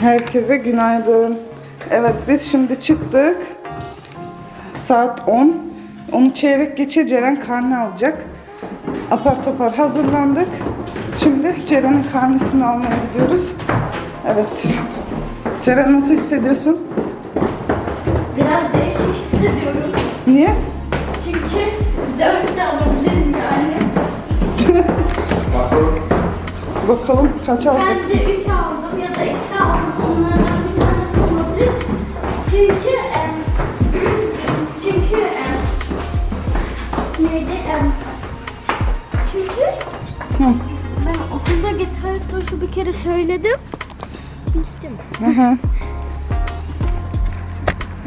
Herkese günaydın. Evet biz şimdi çıktık. Saat 10. Onu çeyrek geçe Ceren karne alacak. Apar topar hazırlandık. Şimdi Ceren'in karnesini almaya gidiyoruz. Evet. Ceren nasıl hissediyorsun? Biraz değişik hissediyorum. Niye? Çünkü dört de alabilirim yani. Bakalım kaç alacak? Bence üç aldım ya da iki aldım. Onlardan bir tanesi olabilir. Çünkü em, çünkü em, neydi em, çünkü Hı. ben okulda gitar kursu bir kere söyledim. Bittim. Aha.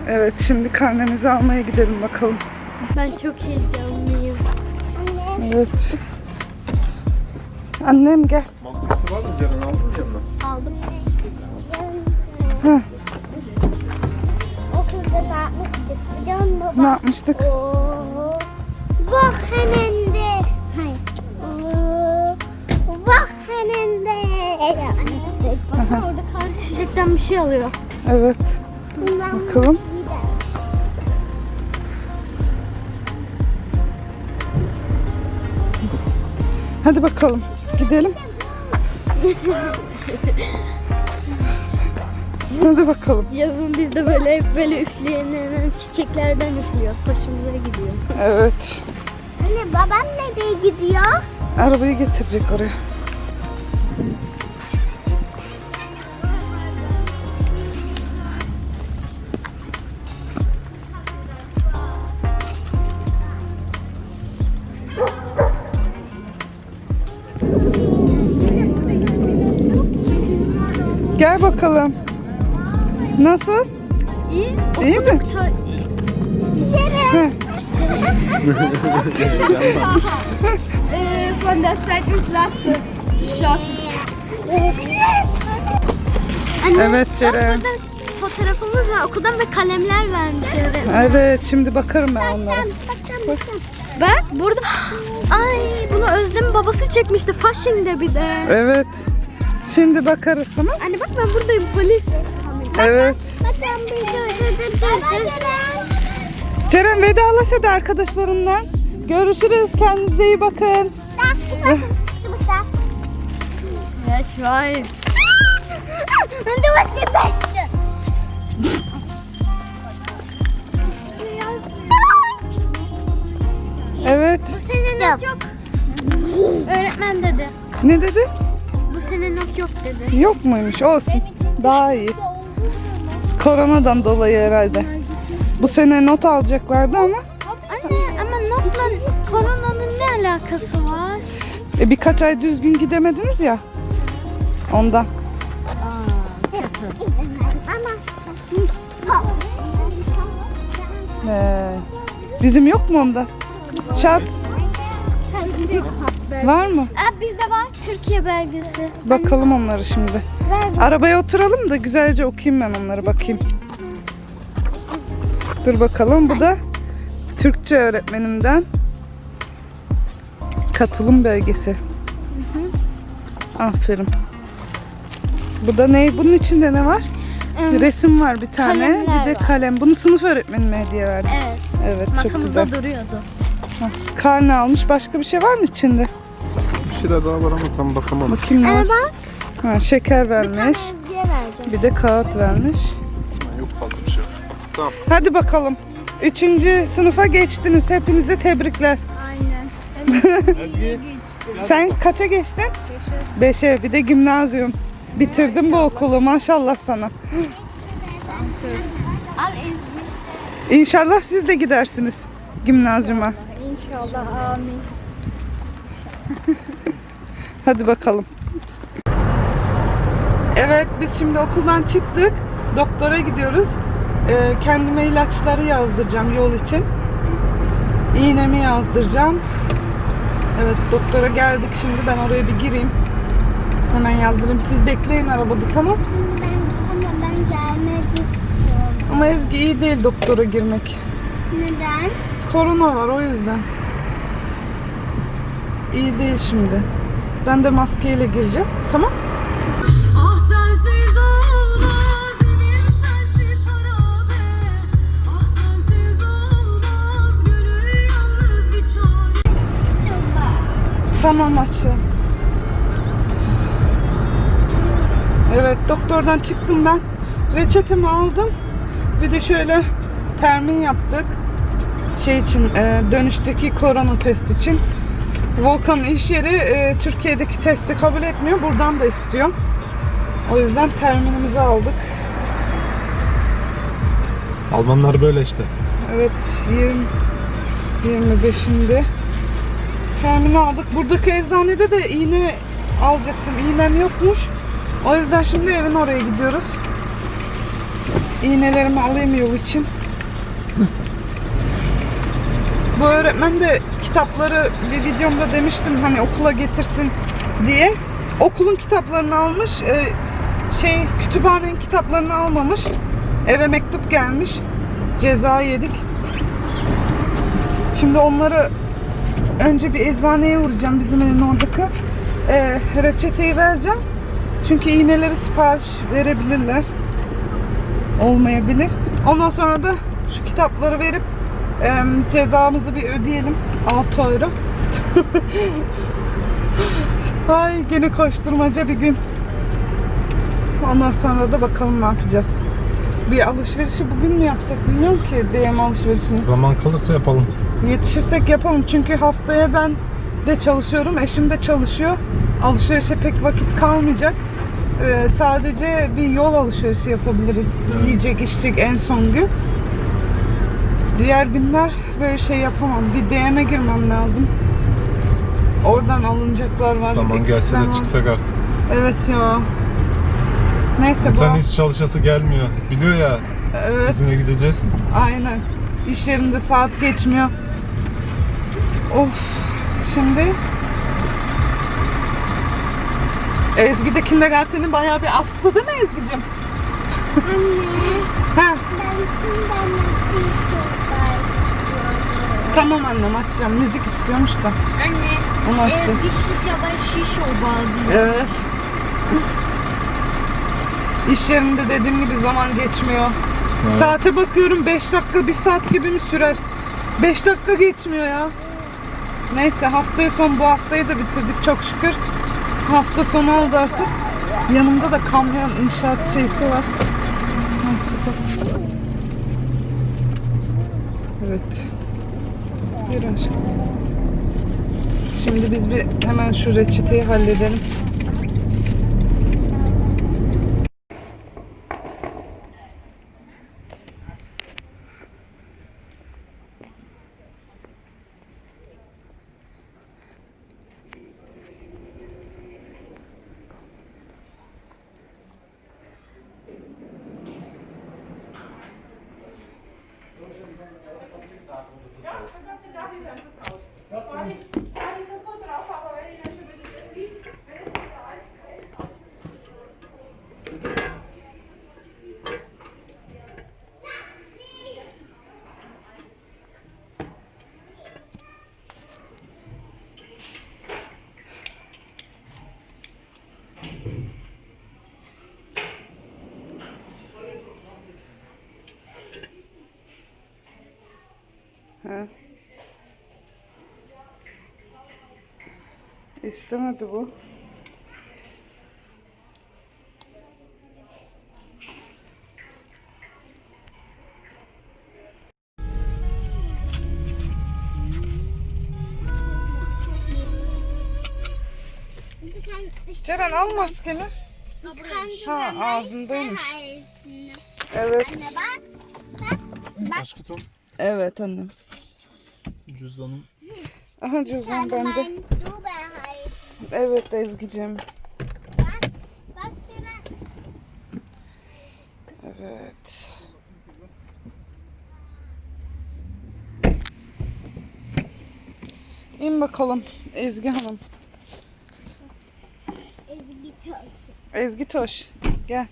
Evet şimdi karnemizi almaya gidelim bakalım. Ben çok heyecanlıyım. Evet. Annem gel. Mantıklısı var mı Ceren aldın mı? Aldım. Heh, Okulda ne yapmıştık biliyor musun ne yapmıştık? Oo, Bak henende. Hayır. Oo, Bak henende. Baksana orada karşı çiçekten bir şey alıyor. Evet. Bundan Bakalım. gider. Hadi bakalım. Gidelim. Hadi bakalım. Yazın biz de böyle hep böyle üfleyen çiçeklerden üflüyoruz. Hoşumuza gidiyor. Evet. Anne babam nereye gidiyor? Arabayı getirecek oraya. Gel bakalım. Nasıl? İyi. İyi mi? Ta-. Äh, von der zweiten Klasse. T-Shirt. Evet Ceren. Fotoğrafımız var. Okuldan ve kalemler vermiş öğretmen. Evet şimdi bakarım ben onlara. Bak burada. Ay bunu Özlem babası çekmişti. Fashion'da bir de. Evet. Şimdi bakarız tamam. Anne bak ben buradayım polis. Evet. Bakın bir dur dur dur dur. Ceren vedalaş hadi arkadaşlarından. Görüşürüz. Kendinize iyi bakın. Bak bakın. Bak. Ja, ich weiß. Du warst die Beste. Evet. Bu sene not yok. Öğretmen dedi. Ne dedi? Bu sene not yok dedi. Yok muymuş? Olsun. Daha iyi. Koronadan dolayı herhalde. Bu sene not alacaklardı ama Anne ama notla koronanın ne alakası var? e, birkaç ay düzgün gidemediniz ya. Ondan. Ee, bizim yok mu onda? Şart var mı? Aa, bizde var Türkiye belgesi. Bakalım onları şimdi. Arabaya oturalım da güzelce okuyayım ben onları bakayım. Dur bakalım bu da Türkçe öğretmenimden katılım belgesi. Aferin. Bu da ne? Bunun içinde ne var? Evet. Resim var bir tane. Kalemler bir de var. kalem. Bunu sınıf öğretmenime hediye verdim. Evet. Evet çok Masamızda güzel. duruyordu. Karne almış. Başka bir şey var mı içinde? Bir şeyler daha var ama tam bakamadım. Bakayım ne var? Bak. Ha, şeker Bir tane vermiş. Ezgi'ye vereceğim. Bir de kağıt vermiş. Yok fazla bir şey yok. Tamam. Hadi bakalım. Üçüncü sınıfa geçtiniz. Hepinize tebrikler. Aynen. Ezgi. Sen kaça geçtin? Beşe. Bir de gimnazyum. Bitirdin bu okulu. Maşallah sana. Al Ezgi. İnşallah siz de gidersiniz gimnazyuma. İnşallah amin. Hadi bakalım. Evet biz şimdi okuldan çıktık. Doktora gidiyoruz. Ee, kendime ilaçları yazdıracağım yol için. İğnemi yazdıracağım. Evet doktora geldik şimdi. Ben oraya bir gireyim. Hemen yazdırayım. Siz bekleyin arabada tamam. Ben, ama ben gelmek istiyorum. Ama Ezgi iyi değil doktora girmek. Neden? Korona var o yüzden iyi değil şimdi. Ben de maskeyle gireceğim. Tamam? Tamam açım. Evet doktordan çıktım ben. Reçetemi aldım. Bir de şöyle termin yaptık. Şey için e, dönüşteki korona test için. Volkan'ın iş yeri e, Türkiye'deki testi kabul etmiyor. Buradan da istiyorum. O yüzden terminimizi aldık. Almanlar böyle işte. Evet 20 25'inde termini aldık. Buradaki eczanede de iğne alacaktım. İğnem yokmuş. O yüzden şimdi evin oraya gidiyoruz. İğnelerimi alayım yol için. Bu öğretmen de kitapları bir videomda demiştim hani okula getirsin diye. Okulun kitaplarını almış. e, şey kütüphanenin kitaplarını almamış. Eve mektup gelmiş. Ceza yedik. Şimdi onları önce bir eczaneye uğrayacağım bizim evin oradaki. E, reçeteyi vereceğim. Çünkü iğneleri sipariş verebilirler. Olmayabilir. Ondan sonra da şu kitapları verip e, cezamızı bir ödeyelim. 6 euro. Ay gene koşturmaca bir gün. Ondan sonra da bakalım ne yapacağız. Bir alışverişi bugün mü yapsak bilmiyorum ki DM alışverişini. Zaman kalırsa yapalım. Yetişirsek yapalım çünkü haftaya ben de çalışıyorum, eşim de çalışıyor. Alışverişe pek vakit kalmayacak. Ee, sadece bir yol alışverişi yapabiliriz. Evet. Yiyecek, içecek en son gün. Diğer günler böyle şey yapamam. Bir DM'e girmem lazım. Oradan alınacaklar var. Zaman gelse de çıksak artık. Evet ya. Neyse bu. İnsan hiç çalışası gelmiyor. Biliyor ya Evet. izine gideceğiz. Aynen. İş yerinde saat geçmiyor. Of. Şimdi Ezgi de kindergarten'i bayağı bir astı değil mi Ezgi'cim? ha, Ben kimden tamam annem açacağım. Müzik istiyormuş da. Anne. Onu açacağız. Ya ben şiş oba diyor. Evet. İş yerinde dediğim gibi zaman geçmiyor. Evet. Saate bakıyorum 5 dakika 1 saat gibi mi sürer? 5 dakika geçmiyor ya. Neyse haftaya son bu haftayı da bitirdik çok şükür. Hafta sonu oldu artık. Yanımda da kamyon inşaat şeysi var. Evet. Yürü aşkım. Şimdi biz bir hemen şu reçeteyi halledelim. Ha. İstemedi bu. Ceren al maskeni. Ha ağzındaymış. Evet. Anne bak. Aşkı Tom. Evet annem. Cüzdanım. Aha cüzdan bende. Evet Ezgi'cim. Evet. İn bakalım Ezgi Hanım. Ezgi toz. Ezgi Toş. Gel.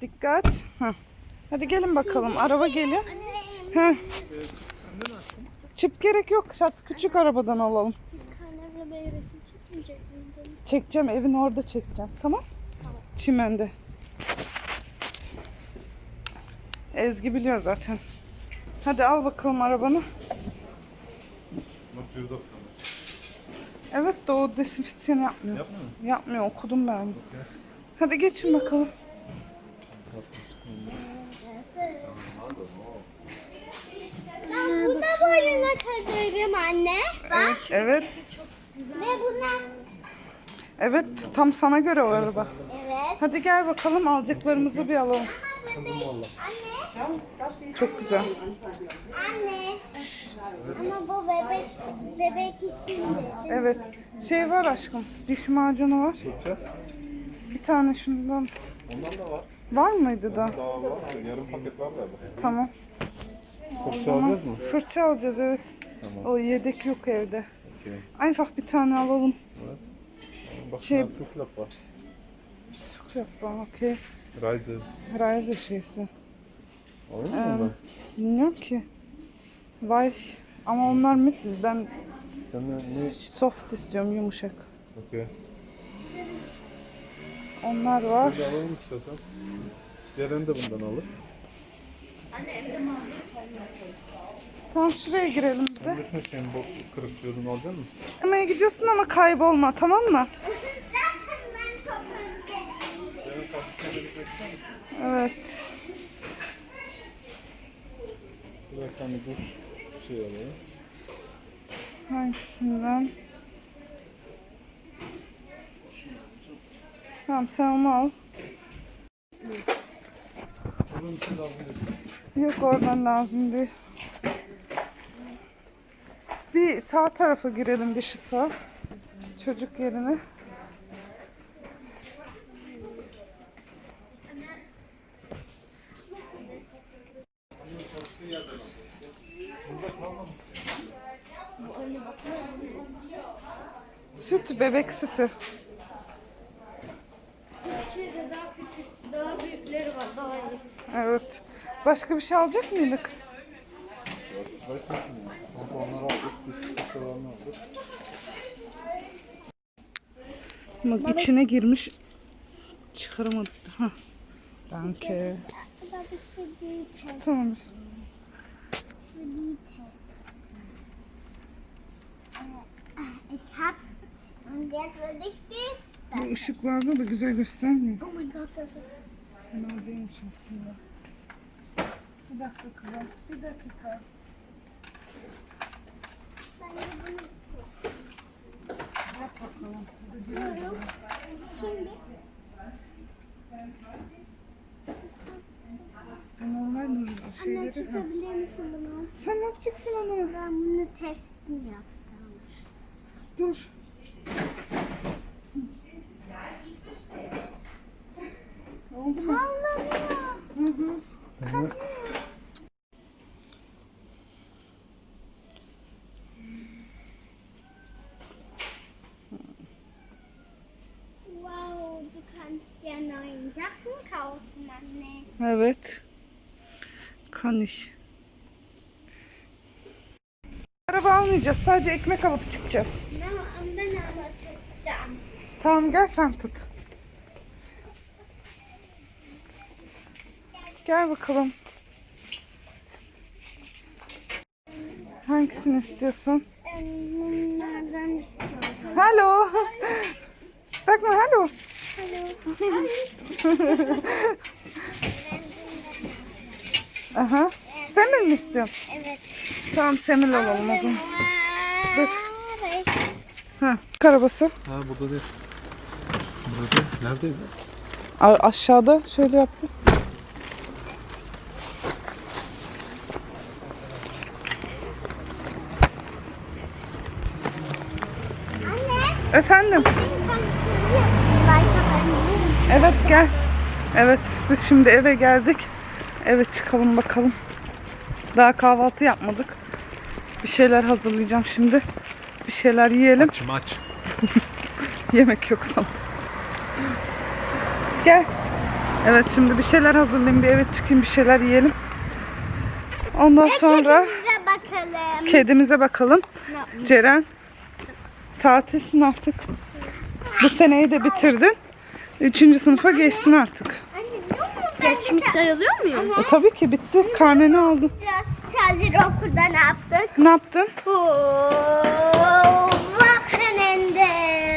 Dikkat. Hah. Hadi gelin bakalım. Araba geliyor. Heh. Çip gerek yok. Şat küçük arabadan alalım. Annemle resim çekmeyecek? Çekeceğim. Evin orada çekeceğim. Tamam? Çimende. Ezgi biliyor zaten. Hadi al bakalım arabanı. Evet de o desinfeksiyon yapmıyor. Yapmıyor mu? Yapmıyor okudum ben. Hadi geçin bakalım. Ben buna boyuna kadarım anne. Bak. Evet. Ve buna. Evet tam sana göre o araba. Evet. Hadi gel bakalım alacaklarımızı bir alalım. Anne. Çok güzel. Anne. Ama bu bebek bebek için. Evet. Şey var aşkım. Diş macunu var. Bir tane şundan. Ondan da var. Var mıydı da? Daha var. Yarım paket var galiba. Tamam. Fırça alacağız mı? Fırça alacağız evet. O yedek yok evde. Okey. En ufak bir tane alalım. Bak Şey-. Çok yapma okey. Rize. Ryze şeysi. Olur mu ondan? Bilmiyorum ki. Vay. Ama onlar mitli. Ben Sen ne? soft istiyorum yumuşak. Okey. Onlar var. De alalım istiyorsan. Ceren de bundan alır. Tamam şuraya girelim bir de. Bütün şeyin bu kırık diyordun alacak mısın? Yemeğe gidiyorsun ama kaybolma tamam mı? Evet. Bir tane duş şey alayım. Hangisinden? Tamam sen onu al. Yok oradan lazım değil. Bir sağ tarafa girelim dışı sağ. Çocuk yerine. Süt, bebek sütü. Türkiye'de daha küçük, daha büyükleri var, daha iyi. Evet. Başka bir şey alacak mıydık? Onları aldık. Aldık. Bak içine girmiş. Çıkaramadı. Hah. Danke. Tamam. Für die Test. Ich hab und jetzt will ich dies. Bu ışıklarda da güzel göstermiyor. Oh mein Gott, das ist. Fena değilmiş aslında. Bir dakika kızım. Bir dakika. Ben de bunu Yap bakalım. istiyorum. Şimdi Sen normal nur anne şeyleri... Ha. tutabilir misin bunu? Sen ne yapacaksın onu? Ben bunu testini yaptım. Dur. Oldu mu? Sallanıyor. Hı hı. Wow, du kannst ja neue Sachen kaufen, Anne. Evet. Kan iş. Araba almayacağız. Sadece ekmek alıp çıkacağız. Go to them. Tamam gel sen tut. Gel bakalım. Hangisini istiyorsun? Bunlardan istiyorum. Hello. Hello. Aha. Semil mi istiyorsun? Evet. Tamam semil alalım o zaman. Dur. Ha. Arabası. Ha burada değil. Burada değil. Neredeydi? A- aşağıda şöyle yap. Anne. Efendim. Evet gel. Evet biz şimdi eve geldik. Eve çıkalım bakalım. Daha kahvaltı yapmadık. Bir şeyler hazırlayacağım şimdi. Bir şeyler yiyelim. Aç aç. Yemek yok sana. Gel. Evet şimdi bir şeyler hazırlayayım. Bir eve çıkayım bir şeyler yiyelim. Ondan sonra Bize bakalım. kedimize bakalım. Ceren tatilsin artık. Bu seneyi de bitirdin. Üçüncü sınıfa geçtin artık. Geçmiş sayılıyor muyum? E, tabii ki bitti. Karneni. Biraz sadece okulda ne yaptık? Ne yaptın? Wochenende.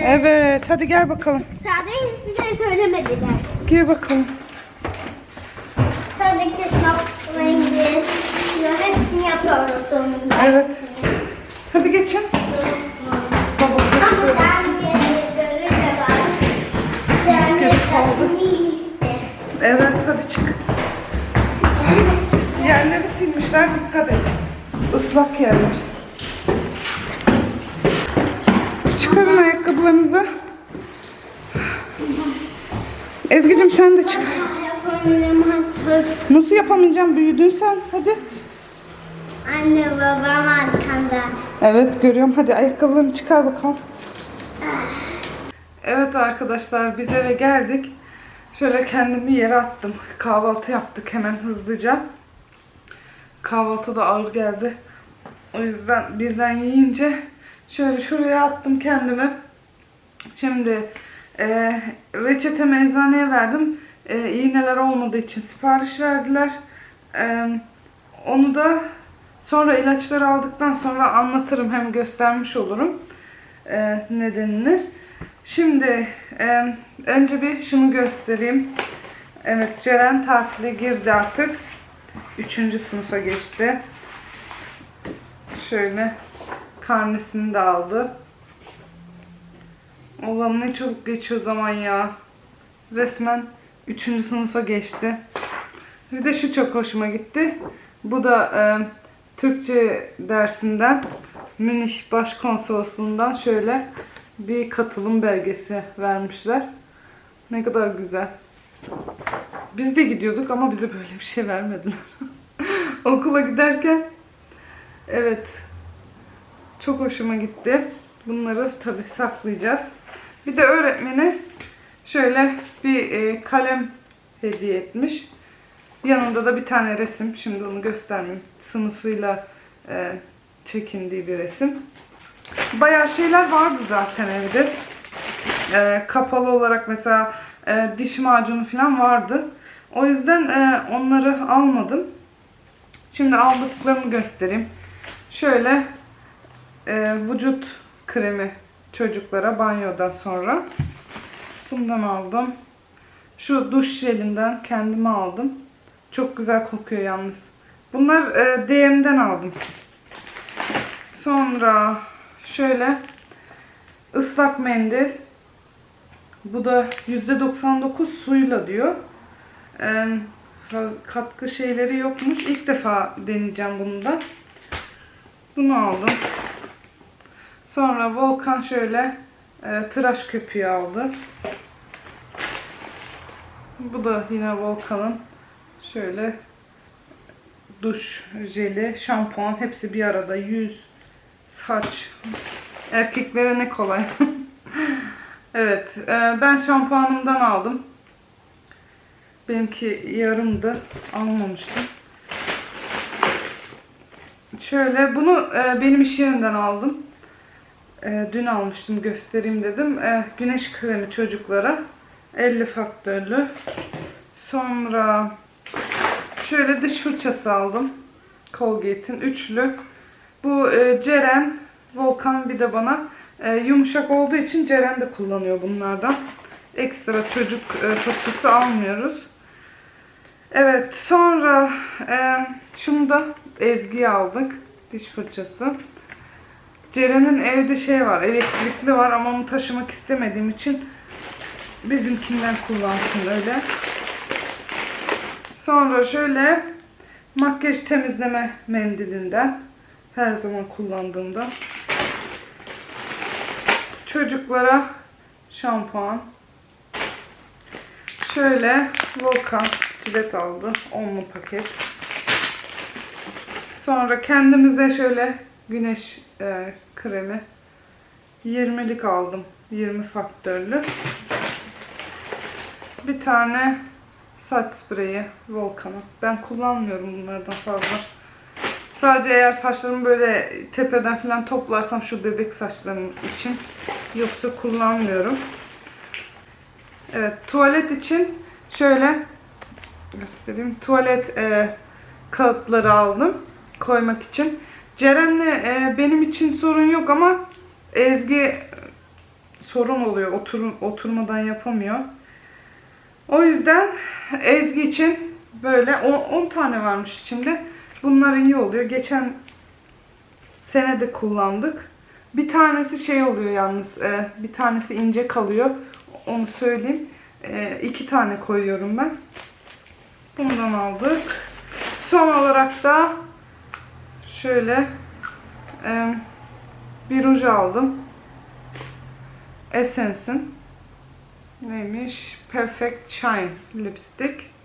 Evet hadi gel bakalım. Sadece hiçbir şey söylemediler. Gir bakalım. Sadece sınav rengi. Hepsini yapıyoruz sonunda. Evet. Hadi geçin. Baba Ama dergileri de var. Maskeli kaldı. Dergileri Evet hadi çık. Yerleri silmişler dikkat et. Islak yerler. Çıkarın ayakkabılarınızı. Ezgi'cim sen de çık. Nasıl yapamayacağım? Büyüdün sen. Hadi. Anne babam arkanda. Evet görüyorum. Hadi ayakkabılarını çıkar bakalım. Evet arkadaşlar biz eve geldik. Şöyle kendimi yere attım. Kahvaltı yaptık hemen hızlıca. Kahvaltı da ağır geldi. O yüzden birden yiyince şöyle şuraya attım kendimi. Şimdi e, reçetemi eczaneye verdim. E, iğneler olmadığı için sipariş verdiler. E, onu da sonra ilaçları aldıktan sonra anlatırım hem göstermiş olurum e, nedenini. Şimdi e, önce bir şunu göstereyim. Evet Ceren tatile girdi artık. Üçüncü sınıfa geçti. Şöyle karnesini de aldı. Allah'ım ne çabuk geçiyor zaman ya. Resmen üçüncü sınıfa geçti. Bir de şu çok hoşuma gitti. Bu da e, Türkçe dersinden Münih Başkonsolosluğundan şöyle bir katılım belgesi vermişler. Ne kadar güzel. Biz de gidiyorduk ama bize böyle bir şey vermediler. Okula giderken evet çok hoşuma gitti. Bunları tabi saklayacağız. Bir de öğretmeni şöyle bir e, kalem hediye etmiş. Yanında da bir tane resim. Şimdi onu göstermeyeyim. Sınıfıyla e, çekindiği bir resim. Bayağı şeyler vardı zaten evde. E, kapalı olarak mesela e, diş macunu falan vardı. O yüzden e, onları almadım. Şimdi aldıklarımı göstereyim. Şöyle e, vücut kremi çocuklara banyodan sonra. Bundan aldım. Şu duş jelinden kendime aldım. Çok güzel kokuyor yalnız. Bunlar e, DM'den aldım. Sonra şöyle ıslak mendil. Bu da %99 suyla diyor. E, katkı şeyleri yokmuş. İlk defa deneyeceğim bunu da. Bunu aldım. Sonra Volkan şöyle e, tıraş köpüğü aldı. Bu da yine Volkan'ın şöyle duş jeli, şampuan hepsi bir arada. Yüz, saç. Erkeklere ne kolay. evet, e, ben şampuanımdan aldım. Benimki yarımdı. Almamıştım. Şöyle bunu e, benim iş yerinden aldım. E, dün almıştım göstereyim dedim. Güneş kremi çocuklara. 50 faktörlü. Sonra şöyle diş fırçası aldım. Colgate'in üçlü. Bu e, Ceren, Volkan bir de bana e, yumuşak olduğu için Ceren de kullanıyor bunlardan. Ekstra çocuk e, fırçası almıyoruz. Evet sonra e, şunu da Ezgi'ye aldık. Diş fırçası. Ceren'in evde şey var, elektrikli var ama onu taşımak istemediğim için bizimkinden kullansın öyle. Sonra şöyle makyaj temizleme mendilinden her zaman kullandığımda çocuklara şampuan şöyle Volkan çilet aldı. Onlu paket. Sonra kendimize şöyle güneş e, kremi 20'lik aldım. 20 faktörlü. Bir tane saç spreyi Volkan'a. Ben kullanmıyorum bunlardan fazla. Sadece eğer saçlarımı böyle tepeden falan toplarsam şu bebek saçlarım için. Yoksa kullanmıyorum. Evet tuvalet için şöyle göstereyim. Tuvalet e, kağıtları aldım. koymak için. Ceren'le e, benim için sorun yok ama Ezgi sorun oluyor. Otur, oturmadan yapamıyor. O yüzden Ezgi için böyle 10 tane varmış içinde. Bunlar iyi oluyor. Geçen sene de kullandık. Bir tanesi şey oluyor yalnız. e, bir tanesi ince kalıyor. Onu söyleyeyim. E, iki tane koyuyorum ben. Bundan aldık. Son olarak da şöyle e, bir ruj aldım. Essence'in neymiş? Perfect Shine lipstick.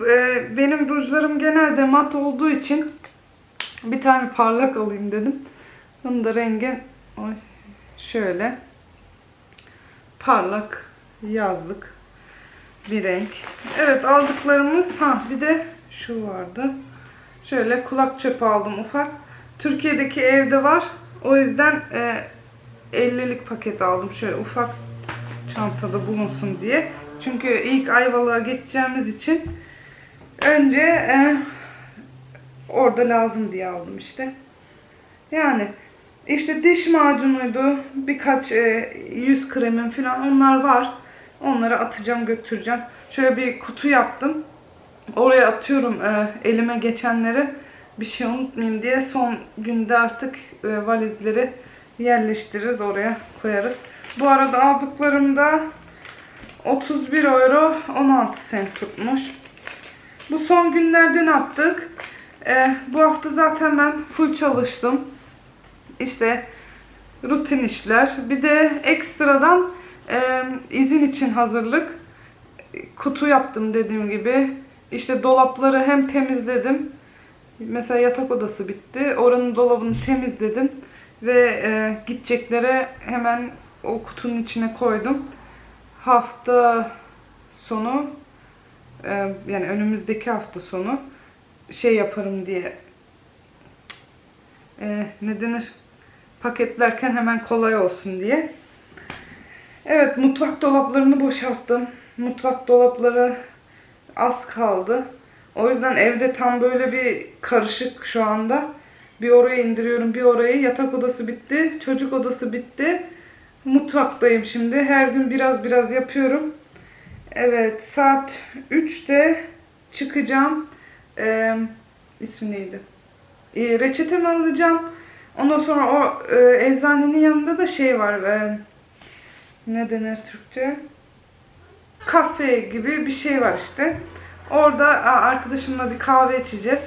E, benim rujlarım genelde mat olduğu için bir tane parlak alayım dedim. Bunun da rengi şöyle parlak yazlık bir renk. Evet aldıklarımız ha bir de şu vardı. Şöyle kulak çöpü aldım ufak. Türkiye'deki evde var. O yüzden e, 50'lik paket aldım. Şöyle ufak çantada bulunsun diye. Çünkü ilk Ayvalık'a geçeceğimiz için önce e, orada lazım diye aldım işte. Yani işte diş macunuydu, birkaç e, yüz kremim falan onlar var. Onları atacağım, götüreceğim. Şöyle bir kutu yaptım. Oraya atıyorum e, elime geçenleri. Bir şey unutmayayım diye son günde artık e, valizleri yerleştiririz, oraya koyarız. Bu arada aldıklarımda 31 euro 16 sent tutmuş. Bu son günlerde ne yaptık? E, bu hafta zaten ben full çalıştım. İşte rutin işler. Bir de ekstradan e, izin için hazırlık. Kutu yaptım dediğim gibi. İşte dolapları hem temizledim. Mesela yatak odası bitti. Oranın dolabını temizledim. Ve e, gideceklere hemen o kutunun içine koydum. Hafta sonu yani önümüzdeki hafta sonu şey yaparım diye e, ne denir paketlerken hemen kolay olsun diye. Evet mutfak dolaplarını boşalttım. Mutfak dolapları az kaldı. O yüzden evde tam böyle bir karışık şu anda. Bir oraya indiriyorum, bir oraya. Yatak odası bitti, çocuk odası bitti. Mutfaktayım şimdi. Her gün biraz biraz yapıyorum. Evet, saat 3'te çıkacağım. Ee, ismi neydi? Ee, reçetemi alacağım. Ondan sonra o e, eczanenin yanında da şey var. E, ne denir Türkçe? Kafe gibi bir şey var işte. Orada arkadaşımla bir kahve içeceğiz.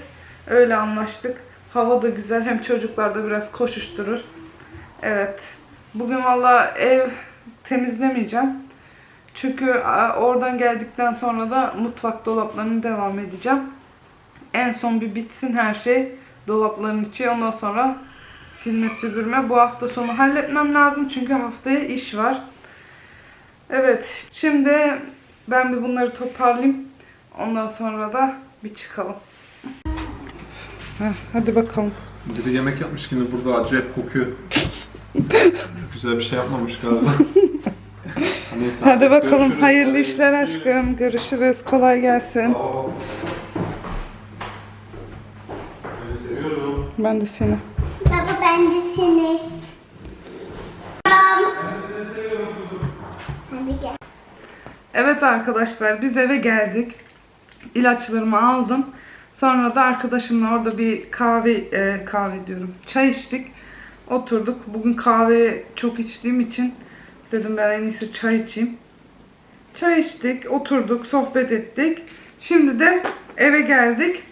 Öyle anlaştık. Hava da güzel. Hem çocuklar da biraz koşuşturur. Evet. Bugün valla ev temizlemeyeceğim. Çünkü oradan geldikten sonra da mutfak dolaplarını devam edeceğim. En son bir bitsin her şey. Dolapların içi. Ondan sonra silme süpürme. Bu hafta sonu halletmem lazım. Çünkü haftaya iş var. Evet. Şimdi ben bir bunları toparlayayım. Ondan sonra da bir çıkalım. Heh, hadi bakalım. Biri yemek yapmış gibi burada acayip kokuyor. Güzel bir şey yapmamış galiba. Neyse. Hadi bakalım. görüşürüz. Hayırlı işler aşkım. Görüşürüz. Kolay gelsin. Seni seviyorum. Ben de seni. Baba ben de seni. Hadi gel. Evet arkadaşlar biz eve geldik. İlaçlarımı aldım. Sonra da arkadaşımla orada bir kahve e, kahve diyorum. Çay içtik. Oturduk. Bugün kahve çok içtiğim için dedim ben en iyisi çay içeyim. Çay içtik, oturduk, sohbet ettik. Şimdi de eve geldik.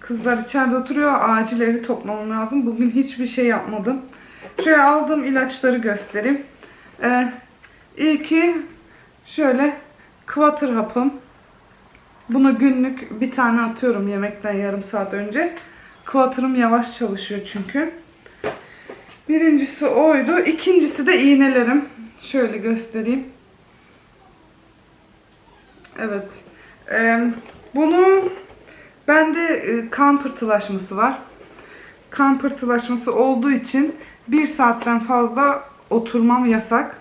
Kızlar içeride oturuyor. Acil evi toplamam lazım. Bugün hiçbir şey yapmadım. Şöyle aldığım ilaçları göstereyim. Ee, ilki şöyle Kvatır hapım. Bunu günlük bir tane atıyorum yemekten yarım saat önce. Kvatırım yavaş çalışıyor çünkü. Birincisi oydu. İkincisi de iğnelerim. Şöyle göstereyim. Evet. Ee, bunu bende e, kan pıhtılaşması var. Kan pıhtılaşması olduğu için bir saatten fazla oturmam yasak.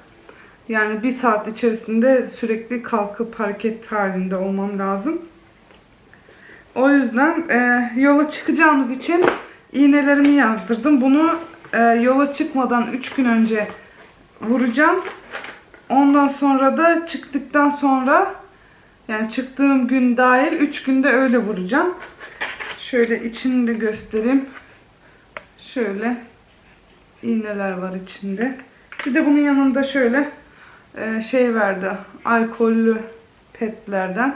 Yani bir saat içerisinde sürekli kalkıp hareket halinde olmam lazım. O yüzden e, yola çıkacağımız için iğnelerimi yazdırdım. Bunu e, yola çıkmadan 3 gün önce vuracağım. Ondan sonra da çıktıktan sonra yani çıktığım gün dahil 3 günde öyle vuracağım. Şöyle içini de göstereyim. Şöyle iğneler var içinde. Bir de bunun yanında şöyle e, şey verdi. Alkollü petlerden.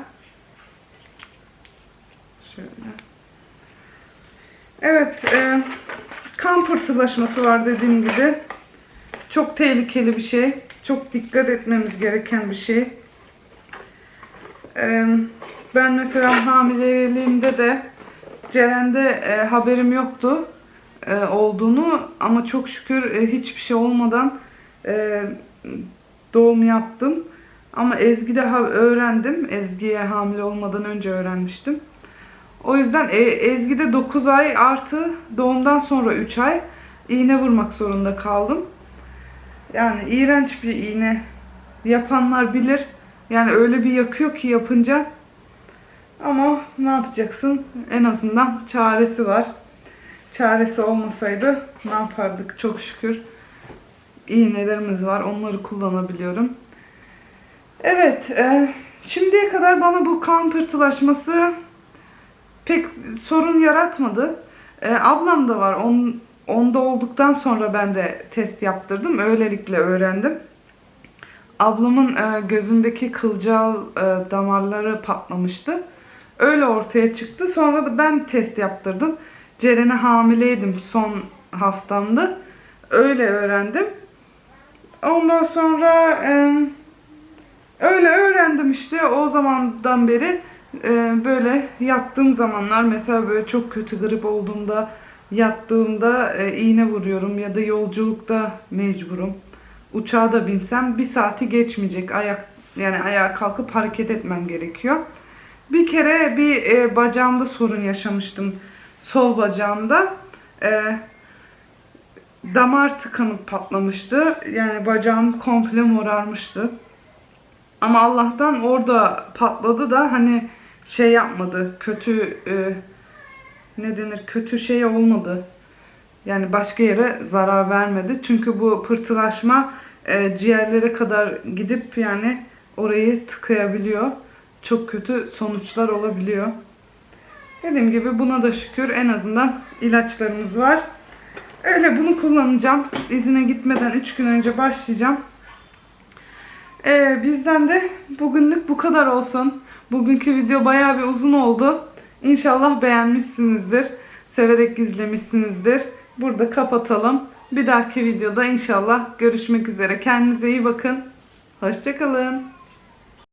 Şöyle. Evet, e, kan pırtılaşması var dediğim gibi. Çok tehlikeli bir şey. Çok dikkat etmemiz gereken bir şey. Ben mesela hamileliğimde de Ceren'de e, haberim yoktu e, olduğunu ama çok şükür e, hiçbir şey olmadan doğum yaptım. Ama Ezgi'de ha- öğrendim. Ezgi'ye hamile olmadan önce öğrenmiştim. O yüzden e, Ezgi'de 9 ay artı doğumdan sonra 3 ay iğne vurmak zorunda kaldım. Yani iğrenç bir iğne. Yapanlar bilir. Yani öyle bir yakıyor ki yapınca. Ama ne yapacaksın? En azından çaresi var. Çaresi olmasaydı ne yapardık? Çok şükür iğnelerimiz var. Onları kullanabiliyorum. Evet, e, şimdiye kadar bana bu kan pırtılaşması pek sorun yaratmadı. E, ablam da var. On, onda olduktan sonra ben de test yaptırdım. Öylelikle öğrendim. Ablamın e, gözündeki kılcal e, damarları patlamıştı. Öyle ortaya çıktı. Sonra da ben test yaptırdım. Ceren'e hamileydim son haftamda. Öyle öğrendim. Ondan sonra e, öyle öğrendim işte o zamandan beri böyle yattığım zamanlar mesela böyle çok kötü grip olduğumda yattığımda e, iğne vuruyorum ya da yolculukta mecburum. Uçağa da binsem bir saati geçmeyecek ayak yani ayağa kalkıp hareket etmem gerekiyor. Bir kere bir e, bacağımda sorun yaşamıştım. Sol bacağımda. E, damar tıkanıp patlamıştı. Yani bacağım komple morarmıştı. Ama Allah'tan orada patladı da hani şey yapmadı. Kötü e, ne denir? Kötü şey olmadı. Yani başka yere zarar vermedi. Çünkü bu pırtılaşma e, ciğerlere kadar gidip yani orayı tıkayabiliyor. Çok kötü sonuçlar olabiliyor. Dediğim gibi buna da şükür en azından ilaçlarımız var. Öyle bunu kullanacağım. İzine gitmeden 3 gün önce başlayacağım. Ee, bizden de bugünlük bu kadar olsun. Bugünkü video bayağı bir uzun oldu. İnşallah beğenmişsinizdir. Severek izlemişsinizdir. Burada kapatalım. Bir dahaki videoda inşallah görüşmek üzere. Kendinize iyi bakın. Hoşçakalın.